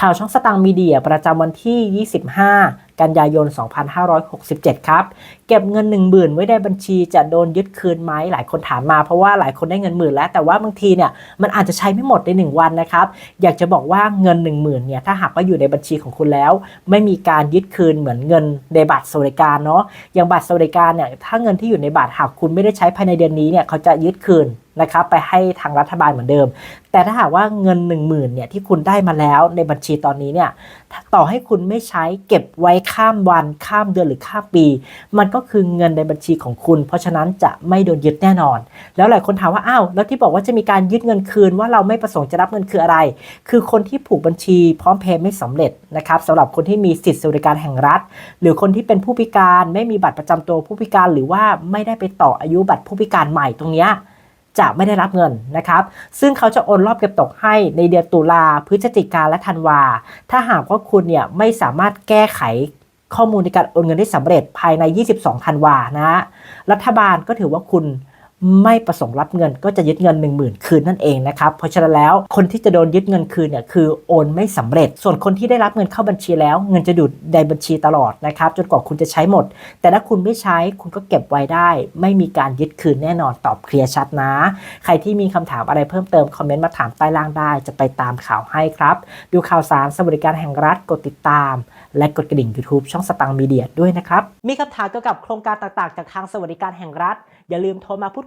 ข่าวช่องสตังมีเดียประจำวันที่ 25 กันยายน 2567 ครับ เก็บเงิน 1 0,000 ไว้ในบัญชีจะโดนยึดคืนไหมหลายคนถามมาเพราะว่าหลายคนได้เงินหมื่นแล้ว แต่ว่าบางทีเนี่ยมันอาจจะใช้ไม่หมดใน 1 วันนะครับ อยากจะบอกว่าเงิน 1 0,000เนี่ยถ้าหากว่าอยู่ในบัญชีของคุณแล้ว ไม่มีการยึดคืนเหมือนเงินในบัตรสวัสดิการเนาะอย่างบัตรสวัสดิการเนี่ยถ้าเงินที่อยู่ในบัตรหากคุณไม่ได้ใช้ภายในเดือนนี้เนี่ยเขาจะยึดคืน นะครับไปให้ทางรัฐบาลเหมือนเดิม แต่ถ้าหากว่าเงิน 1 0,000เนี่ยที่คุณได้มาแล้วในบัญชีตอนนี้เนี่ยต่อให้คุณไม่ใช้เก็บไว้ข้ามวันข้ามเดือนหรือข้ามปี มันก็คือเงินในบัญชีของคุณ เพราะฉะนั้นจะไม่โดนยึดแน่นอน แล้วหลายคนถามว่าอ้าวแล้วที่บอกว่าจะมีการยึดเงินคืนว่าเราไม่ประสงค์จะรับเงินคืออะไร คือคนที่ผูกบัญชีพร้อมเพย์ไม่สำเร็จนะครับสำหรับคนที่มีสิทธิสวัสดิการแห่งรัฐ หรือคนที่เป็นผู้พิการไม่มีบัตรประจำตัวผู้พิการ หรือว่าไม่ได้ไปต่ออายุบัตรผู้พิการใหม่ตรงเนี้ย จะไม่ได้รับเงินนะครับ ซึ่งเขาจะโอนรอบเก็บตกให้ในเดือนตุลาพฤศจิกาและธันวา ถ้าหากว่าคุณเนี่ยไม่สามารถแก้ไขข้อมูลในการโอนเงินได้สำเร็จภายใน 22 ธันวานะ รัฐบาลก็ถือว่าคุณ ไม่ประสงค์รับเงินก็จะยึดเงิน 1 0,000 คืนนั่นเองนะครับ เพราะฉะนั้นแล้วคนที่จะโดนยึดเงินคืนเนี่ยคือโอนไม่สำเร็จ ส่วนคนที่ได้รับเงินเข้าบัญชีแล้ว เงินจะดูดในบัญชีตลอดนะครับจนกว่าคุณจะใช้หมด แต่ถ้าคุณไม่ใช้คุณก็เก็บไว้ได้ ไม่มีการยึดคืนแน่นอนตอบเคลียร์ชัดนะ ใครที่มีคำถามอะไรเพิ่มเติมคอมเมนต์มาถามใต้ล่างได้ จะไปตามข่าวให้ครับดูข่าวสารสวัสดิการแห่งรัฐกดติดตาม และกดกระดิ่ง YouTube ช่องสตังมีเดียด้วยนะครับมีคำถามเกี่ยวกับโครงการต่างๆ จากทางสวัสดิการแห่งรัฐ อย่าลืมโทรมาพูด